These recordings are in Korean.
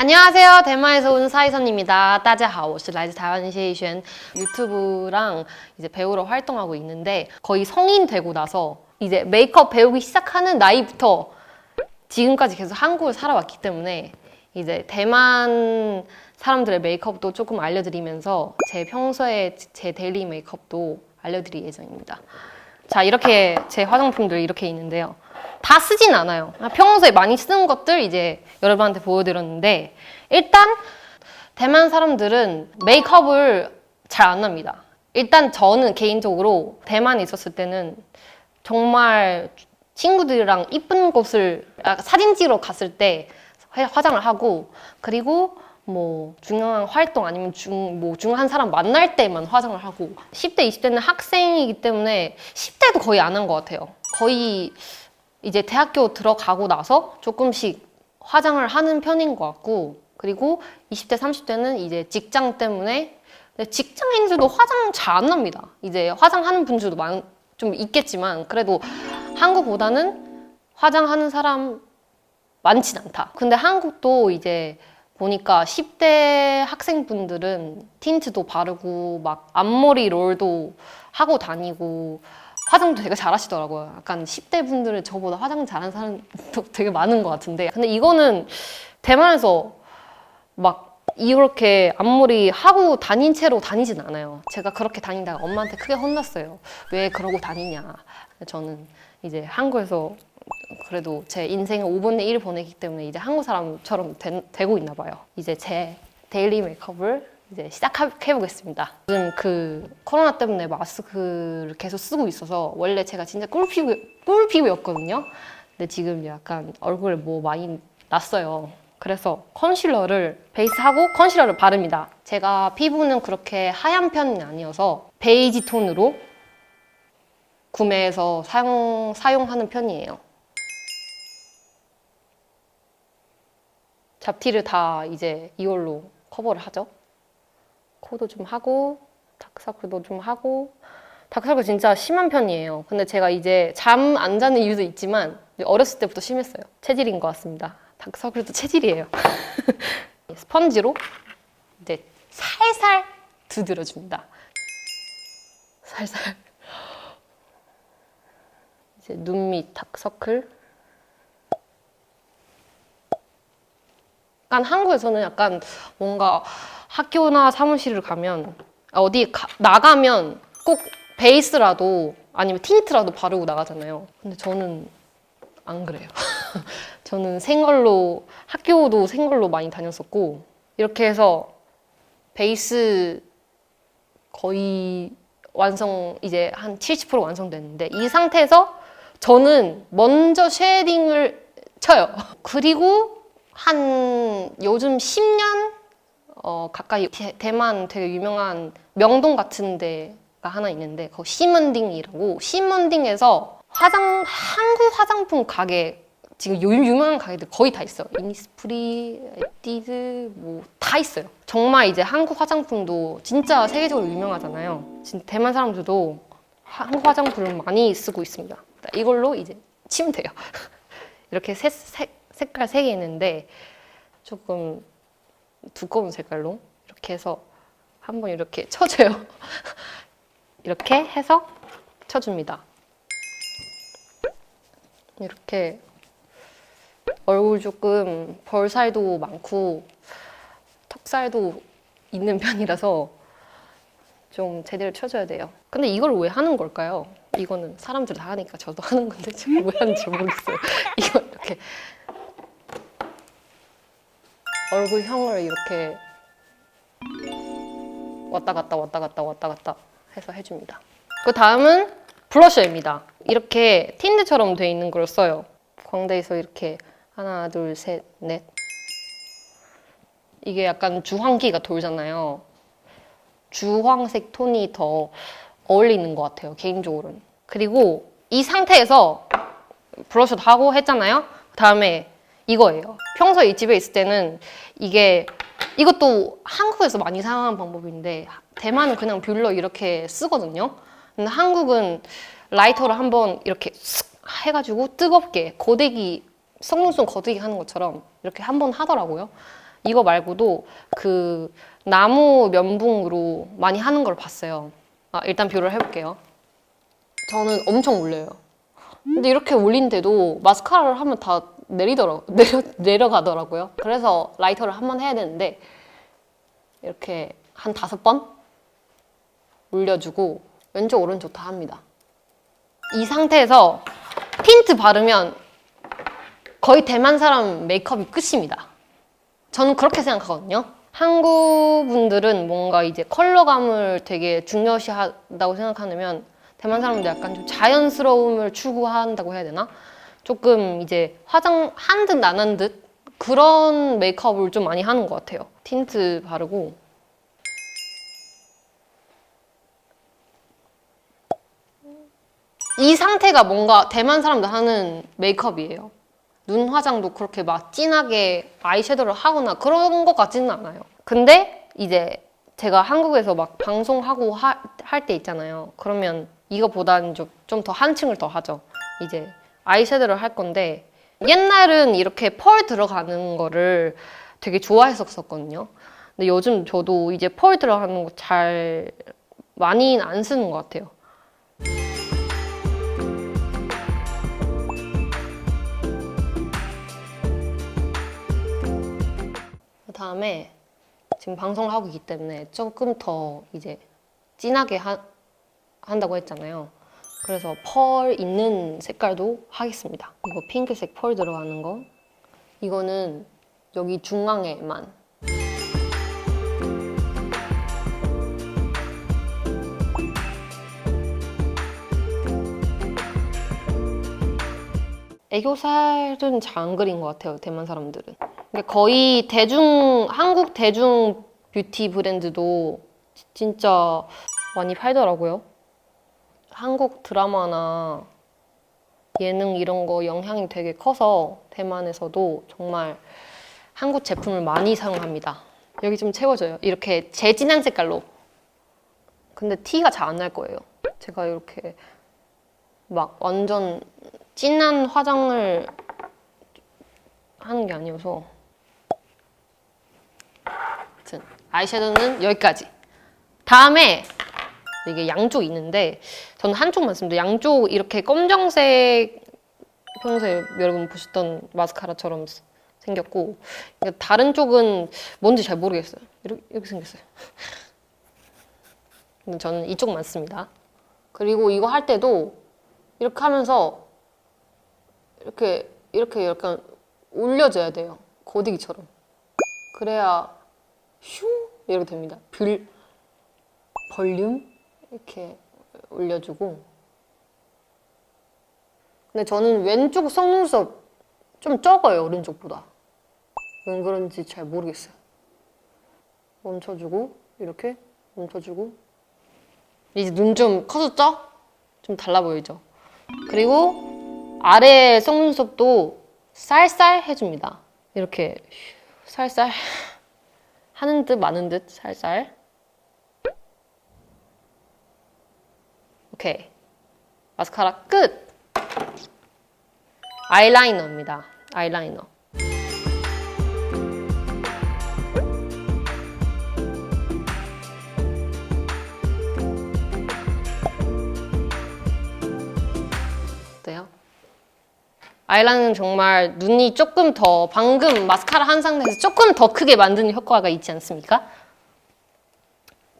안녕하세요. 대만에서 온 사이선입니다. 大家好,我是来自台湾谢逸轩. 유튜브랑 이제 배우로 활동하고 있는데 거의 성인 되고 나서 이제 메이크업 배우기 시작하는 나이부터 지금까지 계속 한국을 살아왔기 때문에 이제 대만 사람들의 메이크업도 조금 알려드리면서 제 평소에 제 데일리 메이크업도 알려드릴 예정입니다. 자 이렇게 제 화장품들 이렇게 있는데요. 다 쓰진 않아요. 평소에 많이 쓰는 것들 이제 여러분한테 보여드렸는데 일단 대만 사람들은 메이크업을 잘 안 합니다. 일단 저는 개인적으로 대만에 있었을 때는 정말 친구들이랑 이쁜 곳을 아, 사진 찍으러 갔을 때 화- 화장을 하고 그리고 뭐 중요한 활동 아니면 중, 뭐 중요한 사람 만날 때만 화장을 하고 10대, 20대는 학생이기 때문에 10대도 거의 안 한 것 같아요. 거의 이제 대학교 들어가고 나서 조금씩 화장을 하는 편인 것 같고 그리고 20대, 30대는 이제 직장 때문에 근데 직장인들도 화장 잘 안 납니다. 이제 화장하는 분들도 많, 좀 있겠지만 그래도 한국보다는 화장하는 사람 많진 않다. 근데 한국도 이제 보니까 10대 학생분들은 틴트도 바르고 막 앞머리 롤도 하고 다니고 화장도 되게 잘하시더라고요. 약간 10대 분들은 저보다 화장 잘하는 사람도 되게 많은 것 같은데. 근데 이거는 대만에서 막 이렇게 앞머리 하고 다닌 채로 다니진 않아요. 제가 그렇게 다니다가 엄마한테 크게 혼났어요. 왜 그러고 다니냐. 저는 이제 한국에서 그래도 제 인생의 5분의 1을 보내기 때문에 이제 한국 사람처럼 되, 고 있나 봐요. 이제 제 데일리 메이크업을 이제 시작해 보겠습니다. 요즘 그 코로나 때문에 마스크를 계속 쓰고 있어서 원래 제가 진짜 꿀피부 꿀피부였거든요. 근데 지금 약간 얼굴에 뭐 많이 났어요. 그래서 컨실러를 베이스하고 컨실러를 바릅니다. 제가 피부는 그렇게 하얀 편이 아니어서 베이지 톤으로 구매해서 사용, 사용하는 편이에요. 잡티를 다 이제 이걸로 커버를 하죠. 코도 좀 하고, 다크서클도 좀 하고, 다크서클 진짜 심한 편이에요. 근데 제가 이제 잠 안 자는 이유도 있지만 어렸을 때부터 심했어요. 체질인 것 같습니다. 다크서클도 체질이에요. 스펀지로 이제 살살 두드려 줍니다. 살살. 이제 눈 밑 다크서클. 약간 한국에서는 약간 뭔가 학교나 사무실을 가면 아, 어디 가- 나가면 꼭 베이스라도 아니면 틴트라도 바르고 나가잖아요. 근데 저는 안 그래요. 저는 생얼로 학교도 생얼로 많이 다녔었고 이렇게 해서 베이스 거의 완성 이제 한 70% 완성됐는데 이 상태에서 저는 먼저 쉐딩을 쳐요. 그리고 한 요즘 10년 어, 가까이 대, 대만 되게 유명한 명동 같은 데가 하나 있는데 거기 시먼딩이라고 시먼딩에서 화장 한국 화장품 가게 지금 요 유명한 가게들 거의 다 있어요. 이니스프리, 에뛰드 뭐 다 있어요. 정말 이제 한국 화장품도 진짜 세계적으로 유명하잖아요. 진짜 대만 사람들도 한국 화장품을 많이 쓰고 있습니다. 이걸로 이제 치면 돼요. 이렇게 색, 색, 색깔 세 개 있는데 조금 두꺼운 색깔로 이렇게 해서 한번 이렇게 쳐줘요. 이렇게 해서 쳐줍니다. 이렇게 얼굴 조금 벌살도 많고 턱살도 있는 편이라서 좀 제대로 쳐줘야 돼요. 근데 이걸 왜 하는 걸까요? 이거는 사람들 다 하니까 저도 하는 건데 제가 왜 하는지 모르겠어요. 이거 이렇게 얼굴형을 이렇게 왔다 갔다 왔다 갔다 왔다 갔다 해서 해줍니다. 그 다음은 블러셔입니다. 이렇게 틴트처럼 돼 있는 걸 써요. 광대에서 이렇게 하나, 둘, 셋, 넷. 이게 약간 주황기가 돌잖아요. 주황색 톤이 더 어울리는 것 같아요, 개인적으로는. 그리고 이 상태에서 브러셔도 하고 했잖아요. 그 다음에 이거예요. 평소에 이 집에 있을 때는 이게 이것도 한국에서 많이 사용하는 방법인데 대만은 그냥 뷰러 이렇게 쓰거든요. 근데 한국은 라이터를 한번 이렇게 쓱 해가지고 뜨겁게 고데기 속눈썹 거두기 하는 것처럼 이렇게 한 번 하더라고요. 이거 말고도 그 나무 면붕으로 많이 하는 걸 봤어요. 아, 일단 뷰를 해볼게요. 저는 엄청 올려요. 근데 이렇게 올린데도 마스카라를 하면 다 내리더라 내려 내려가더라고요. 그래서 라이터를 한 번 해야 되는데 이렇게 한 다섯 번 올려주고 왼쪽 오른쪽 다 합니다. 이 상태에서 틴트 바르면 거의 대만 사람 메이크업이 끝입니다. 저는 그렇게 생각하거든요. 한국 분들은 뭔가 이제 컬러감을 되게 중요시하다고 생각하면 대만 사람들 약간 좀 자연스러움을 추구한다고 해야 되나? 조금 이제 화장 한 듯 안 한 듯 그런 메이크업을 좀 많이 하는 것 같아요. 틴트 바르고 이 상태가 뭔가 대만 사람들 하는 메이크업이에요. 눈 화장도 그렇게 막 진하게 아이섀도우를 하거나 그런 것 같지는 않아요. 근데 이제 제가 한국에서 막 방송하고 할 때 있잖아요. 그러면 이거보다는 좀더 한층을 더 하죠. 이제 아이섀도우를 할 건데 옛날은 이렇게 펄 들어가는 거를 되게 좋아했었거든요. 근데 요즘 저도 이제 펄 들어가는 거 잘 많이는 안 쓰는 것 같아요. 그 다음에 지금 방송을 하고 있기 때문에 조금 더 이제 진하게 하, 한다고 했잖아요. 그래서 펄 있는 색깔도 하겠습니다. 이거 핑크색 펄 들어가는 거. 이거는 여기 중앙에만. 애교살은 잘 안 그린 것 같아요, 대만 사람들은. 거의 대중, 한국 대중 뷰티 브랜드도 지- 진짜 많이 팔더라고요. 한국 드라마나 예능 이런 거 영향이 되게 커서 대만에서도 정말 한국 제품을 많이 사용합니다. 여기 좀 채워져요. 이렇게 재진한 색깔로. 근데 티가 잘 안 날 거예요. 제가 이렇게 막 완전 진한 화장을 하는 게 아니어서. 아무튼 아이섀도우는 여기까지. 다음에 이게 양쪽 있는데 저는 한쪽만 씁니다. 양쪽 이렇게 검정색 평소에 여러분 보셨던 마스카라처럼 생겼고 다른 쪽은 뭔지 잘 모르겠어요. 이렇게, 이렇게 생겼어요. 근데 저는 이쪽만 씁니다. 그리고 이거 할 때도 이렇게 하면서 이렇게 이렇게 약간 올려줘야 돼요. 고데기처럼. 그래야 슝 이렇게 됩니다. 뷰 볼륨 이렇게 올려주고. 근데 저는 왼쪽 속눈썹 좀 적어요 오른쪽보다. 왜 그런지 잘 모르겠어요. 멈춰주고 이렇게 멈춰주고. 이제 눈 좀 커졌죠? 좀 달라 보이죠? 그리고 아래 속눈썹도 쌀쌀 해줍니다. 이렇게 살살 하는 듯 마는 듯 살살 오케이. 마스카라 끝! 아이라이너입니다. 아이라이너. 어때요? 아이라이너는 정말 눈이 조금 더 방금 마스카라 한 상태에서 조금 더 크게 만드는 효과가 있지 않습니까?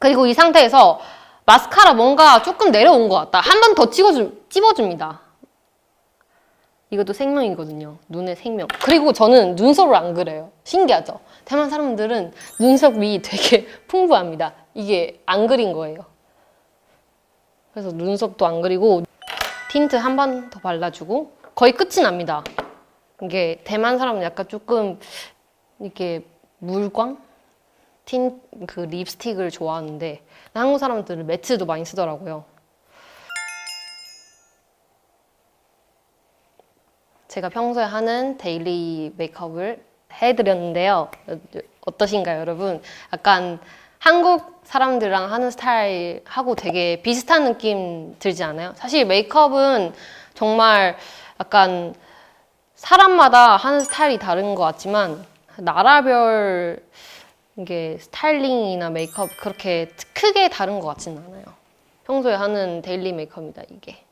그리고 이 상태에서 마스카라 뭔가 조금 내려온 것 같다. 한 번 더 찍어주, 찝어줍니다. 이것도 생명이거든요. 눈의 생명. 그리고 저는 눈썹을 안 그려요. 신기하죠? 대만 사람들은 눈썹 이 되게 풍부합니다. 이게 안 그린 거예요. 그래서 눈썹도 안 그리고 틴트 한 번 더 발라주고 거의 끝이 납니다. 이게 대만 사람은 약간 조금 이렇게 물광? 틴, 그 립스틱을 좋아하는데 한국 사람들은 매트도 많이 쓰더라고요. 제가 평소에 하는 데일리 메이크업을 해드렸는데요. 어떠신가요, 여러분? 약간 한국 사람들이랑 하는 스타일하고 되게 비슷한 느낌 들지 않아요? 사실 메이크업은 정말 약간 사람마다 하는 스타일이 다른 것 같지만 나라별 이게 스타일링이나 메이크업 그렇게 크게 다른 것 같지는 않아요. 평소에 하는 데일리 메이크업이다 이게.